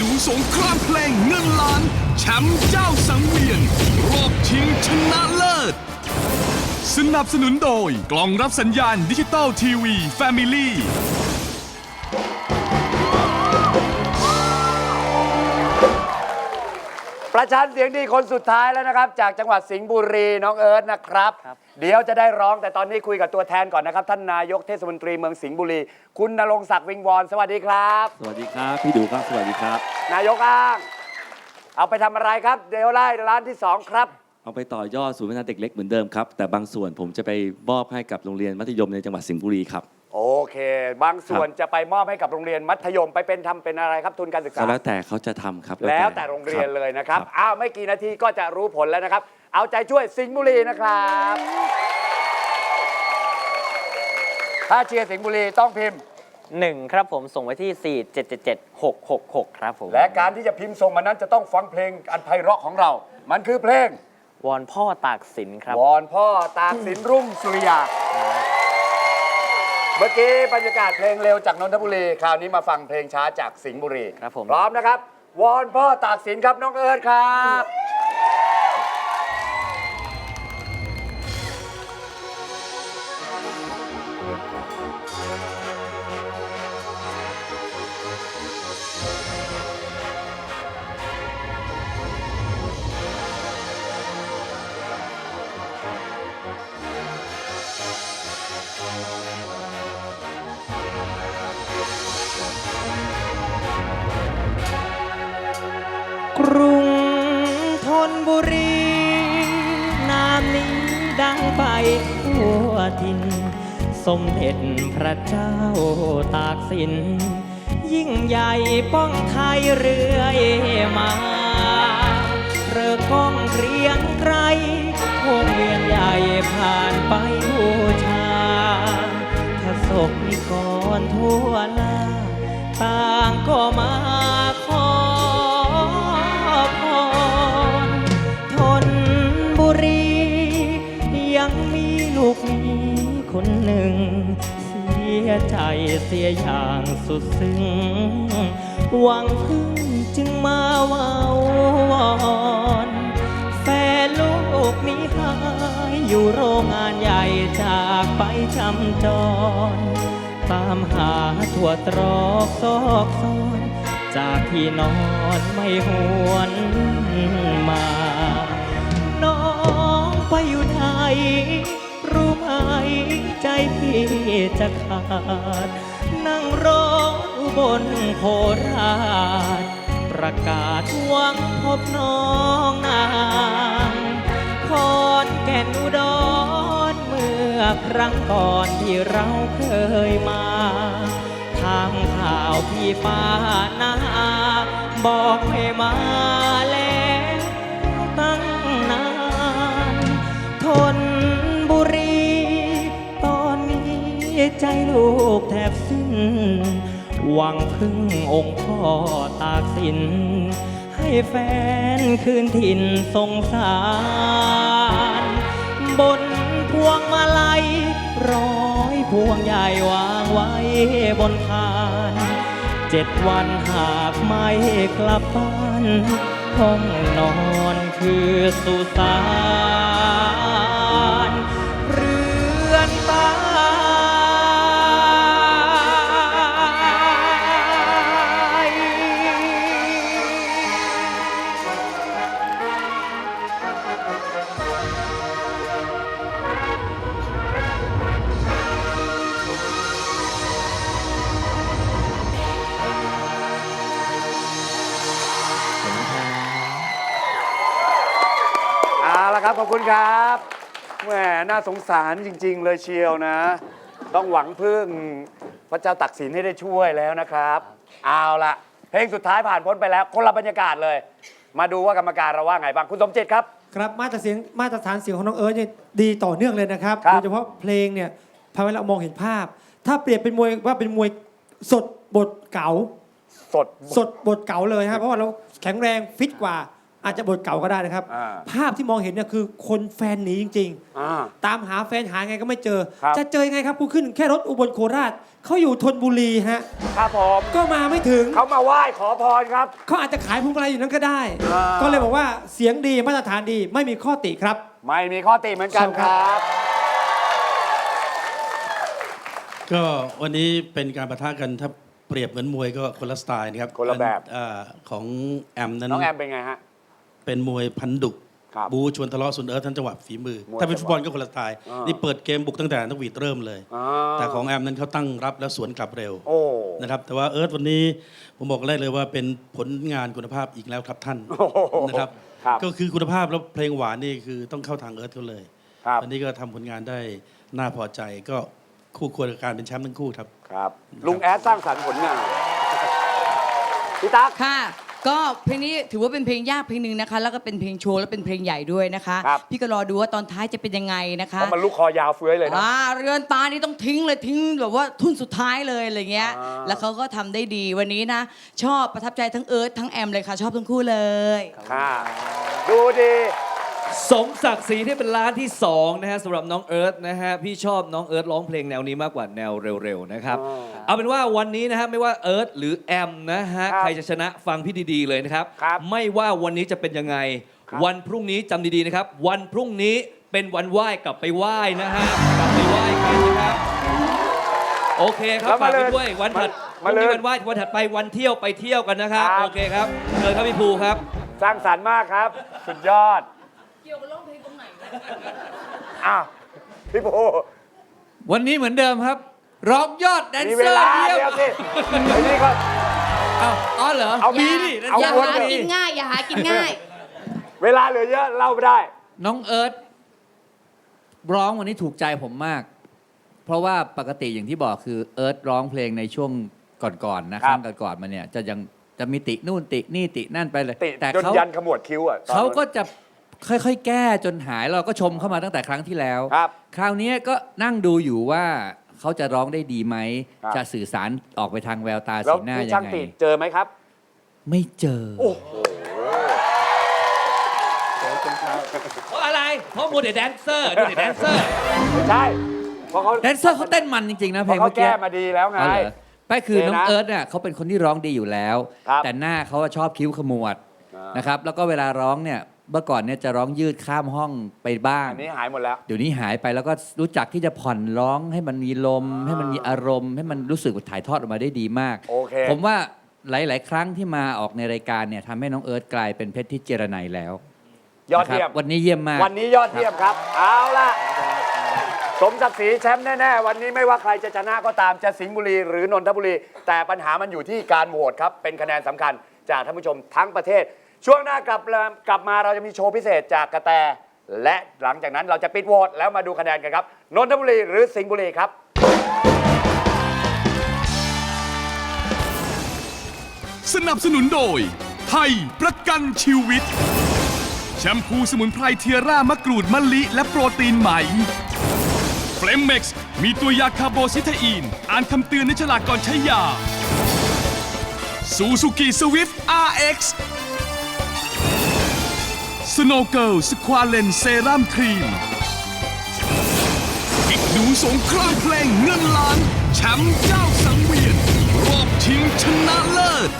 ดูสงครามเพลงเงินล้านแชมป์เจ้าสังเวียน รอบชิงชนะเลิศ สนับสนุนโดยกล่องรับสัญญาณดิจิตอลทีวีแประชันเสียงดีคนสุดท้ายแล้วนะครับ จากจังหวัดสิงห์บุรีน้องเอิร์ธนะครับ เดี๋ยวจะได้ร้องแต่ตอนนี้คุยกับตัวแทนก่อนนะครับ ท่านนายกเทศมนตรีเมืองสิงห์บุรี คุณนรงค์ศักดิ์วิงวอนสวัสดีครับ สวัสดีครับ พี่ดูครับ สวัสดีครับ นายกอ้าง เอาไปทำอะไรครับ เดี๋ยวไล่ร้านที่สองครับ เอาไปต่อยอดศูนย์พัฒนาเด็กเล็กเหมือนเดิมครับ แต่บางส่วนผมจะไปมอบให้กับโรงเรียนมัธยมในจังหวัดสิงห์บุรีครับโอ เค บางส่วนจะไปมอบให้กับโรงเรียนมัธยมไปเป็นทำเป็นอะไรครับทุนการศึกษา ก็แล้วแต่เขาจะทำครับแล้วแต่โรงเรียนคบเลยนะครับครับ อ้าวไม่กี่นาทีก็จะรู้ผลแล้วนะครับ เอาใจช่วยสิงห์บุรีนะครับ ถ้าเชียร์สิงห์บุรีต้องพิมพ์ หนึ่งครับผมส่งไว้ที่ 4 7 7 7 6 6 6 ครับผมและการที่จะพิมพ์ส่งมานั้นจะต้องฟังเพลงอันไพเราะของเรา มันคือเพลง วอนพ่อตากสินครับ วอนพ่อตากสินรุ่งสุริยา เมื่อกี้บรรยากาศเพลงเร็วจากนนทบุรี คราวนี้มาฟังเพลงช้าจากสิงห์บุรีครับผม พร้อมนะครับ วอนพ่อตากสินครับน้องเอิร์ธครับ กรุงธนบุรี นามนี้ดังไปทั่วทิน สมเด็จพระเจ้าตากสิน ยิ่งใหญ่ป้องไทยเรื่อยมาเรือก้องเรียงไกรวงเวียนใหญ่ผ่านไปบูชาพระศกนิกรทั่วลาต่างก็มา ใจเสียอย่างสุดซึ้ง หวังพึ่งจึงมาว่าวอนแฟนลูกนี้หายอยู่โรงงานใหญ่จากไปจำจร ตามหาทั่วตรอกซอกซอนจากที่นอนไม่หวนมา น้องไปอยู่ไหน พี่จะขาด นั่งรออยู่บนโคราช ประกาศหวังพบน้องนางคอนแก่นอุดรเมื่อครั้งก่อนที่เราเคยมาทางข่าวพี่ป้านาบอกให้มาแล ใจลูกแทบสิ้น หวังพึ่งองค์พ่อตากสิน ให้แฟนคืนถิ่นสงสาร บนพวงมาลัยร้อยพวงใหญ่วางไว้บนคานเจ็ดวันหากไม่กลับบ้าน ห้องนอนคือสุสาน ขอบคุณครับแหมน่าสงสารจริง ๆ เลยเชียวนะ ต้องหวังพึ่งพระเจ้าตักสินให้ได้ช่วยแล้วนะครับ เอาละเพลงสุดท้ายผ่านพ้นไปแล้ว คนละบรรยากาศเลย มาดูว่ากรรมการเราว่าไงบ้างคุณสมจิตครับ ครับมาตรเสียงมาตรฐานเสียงของน้องเอิร์ธเนี่ยดีต่อเนื่องเลยนะครับครับ โดยเฉพาะเพลงเนี่ยทำให้เรามองเห็นภาพ ถ้าเปรียบเป็นมวยว่าเป็นมวยสดบทเก๋าสด สดบทเก๋าเลยครับเพราะว่าเราแข็งแรงฟิตกว่า อาจจะบทเก่าก็ได้นะครับ อ่า ภาพที่มองเห็นเนี่ยคือคนแฟนหนีจริง อ่า ๆ ตามหาแฟนหาไงก็ไม่เจอ ครับ จะเจอยังไงครับกูขึ้นแค่รถอุบลโคราชเขาอยู่ธนบุรีฮะครับผมก็มาไม่ถึงเขามาไหว้ขอพรครับ เขาอาจจะขายพวงมาลัยอยู่นั้นก็ได้ อ่า ก็เลยบอกว่าเสียงดีมาตรฐานดีไม่มีข้อติครับ ไม่มีข้อติเหมือนกันครับ ก็วันนี้เป็นการประทะกันถ้าเปรียบเหมือนมวยก็คนละสไตล์นะครับคนละแบบอ่าของแอมนั้นน้องแอมเป็นไงฮะ เป็นมวยพันดุครับบูชวนทะเลาะส่วนเอิร์ธทั้งจังหวะฝีมือ มวยถ้าเป็นฟุตบอลก็คนละสไตล์อ่านี่ นี่เปิดเกมบุกตั้งแต่นักหวีดเริ่มเลย อ่าแต่ของแอมนั้นเขาตั้งรับแล้วสวนกลับเร็วโอ้ นะครับแต่ว่าเอิร์ธวันนี้ผมบอกได้เลยว่าเป็นผลงานคุณภาพอีกแล้วครับท่านโอ้โหนะครับครับ ก็คือคุณภาพแล้วเพลงหวานนี่คือต้องเข้าทางเอิร์ธเขาเลยครับวันนี้ก็ทำผลงานได้น่าพอใจก็คู่ควรกับการเป็นแชมป์ทั้งคู่ครับ ครับ ลุงแอดสร้างสรรค์ผลงานพี่ตั๊ก ค่ะ ก็เพลงนี้ถือว่าเป็นเพลงยากเพลงหนึ่งนะคะ แล้วก็เป็นเพลงโชว์และเป็นเพลงใหญ่ด้วยนะคะ ครับ พี่ก็รอดูว่าตอนท้ายจะเป็นยังไงนะคะเพราะมันลูกคอยาวเฟื้อยเลยนะ อ่าเรือนตานี่ต้องทิ้งเลยทิ้งแบบว่าทุ่นสุดท้ายเลยอะไรเงี้ย อ่า แล้วเขาก็ทำได้ดีวันนี้นะ ชอบประทับใจทั้งเอิร์ธทั้งแอมเลยค่ะ ชอบทั้งคู่เลย ค่ะดูดี สมศักดิ์ศรีที่เป็นร้านที่2นะฮะสำหรับน้องเอิร์ธนะฮะพี่ชอบน้องเอิร์ธร้องเพลงแนวนี้มากกว่าแนวเร็วๆนะครับ อ๋อ เอาเป็นว่าวันนี้นะฮะไม่ว่าเอิร์ธหรือแอมนะฮะครับใครจะชนะฟังพี่ดีๆเลยนะครับ ครับไม่ว่าวันนี้จะเป็นยังไง ครับวันพรุ่งนี้จำดีๆนะครับ วันพรุ่งนี้เป็นวันไหว้กลับไปไหว้นะฮะกลับไปไหว้กันนะครับโอเคครับแล้วมาฝากไปเลยด้วยวันถัดพมารุ่งนี้เลยวันไหว้วันถัดไปวันเที่ยวไปเที่ยวกันนะครับครับ โอเคครับเชิญครับพี่ภูครับ สร้างสรรค์มากครับ สุดยอด เกี่ยวกับร้องเพลงตรงไหนอ้าวพี่โบวันนี้เหมือนเดิมครับ ร้องยอดแดนมีเซเวอร์ลาเยี่ยเดียวมสิไอ้นี่ก็เอาอ๋อเหรอเอามีดิเอาอย่าวนหาเลยกินง่ายอย่าหากินง่าย เวลาเหลือเยอะเล่าไม่ได้ น้องเอิร์ธร้องวันนี้ถูกใจผมมาก เพราะว่าปกติอย่างที่บอกคือเอิร์ธร้องเพลงในช่วงก่อนๆนะคครัรั้บ งก่อนๆมาเนี่ย จะยังจะมีตินู่นตินี่ตินั่นไปเลย ติดแต่จนเขายันขมวดคิ้วอะตอนเขานั้นก็จะค่อยๆ แก้จนหายเราก็ชมเข้ามาตั้งแต่ครั้งที่แล้ว ครับ คราวนี้ก็นั่งดูอยู่ว่า เขาจะร้องได้ดีไหม ครับ จะสื่อสารออกไปทางแววตาแล้วสีหน้าพี่ยัช่างงไง ติเจอไหมครับ ไม่เจอโอ้โห เพราะอะไร เพราะมูเดแดนเซอร์ดูเดแดนเซอร์ ไม่ใช่เพราะเขาแดนเซอร์เขาเต้นมันจริงๆนะเพเพลราะงเขาเมื่อกี้แก้มาดีแล้วไงอ๋อเหรอไม่คือโอเคนะน้องเอิร์ธเนี่ยเขาเป็นคนที่ร้องดีอยู่แล้ว ครับแต่หน้าเขาอะชอบคิ้วขมวดอ่าน นะครับ แล้วก็เวลาร้องเนี่ย เมื่อก่อนเนี่ยจะร้องยืดข้ามห้องไปบ้าง อันนี้หายหมดแล้ว เดี๋ยวนี้หายไปแล้วก็รู้จักที่จะผ่อนร้องให้มันมีลม ให้มันมีอารมณ์ ให้มันรู้สึกว่าถ่ายทอดออกมาได้ดีมาก โอเค ผมว่าหลาย ๆ ครั้งที่มาออกในรายการเนี่ยทำให้น้องเอิร์ธกลายเป็นเพชรที่เจรไนยแล้วยอดเยี่ยม นะครับวันนี้เยี่ยมมาก วันนี้ยอดเยี่ยมครับ เอาล่ะ สมศักดิ์ศรีแชมป์แน่ ๆ วันนี้ไม่ว่าใครจะชนะก็ตามจะสิงห์บุรีหรือนนทบุรี แต่ปัญหามันอยู่ที่การโหวตครับ เป็นคะแนนสำคัญจากท่านผู้ชมทั้งประเทศ ช่วงหน้ากลับกลับมาเราจะมีโชว์พิเศษจากกระแต และหลังจากนั้นเราจะปิดโหวตแล้วมาดูคะแนนกันครับนนทบุรีหรือสิงห์บุรีครับ สนับสนุนโดย ไทยประกันชีวิต แชมพูสมุนไพรเทียร่ามะกรูดมะลิ และโปรตีนไหมเฟลมเม็กซ์มีตัวยาคาร์โบซิเทอีน อ่านคำเตือนในฉลากก่อนใช้ยาซูซูกิสวิฟ RX สโนเกิลสควาเลนเซรั่มครีมอีกดูสงครามเพลงเงินล้าน แชมป์เจ้าสังเวียน รอบชิงชนะเลิศ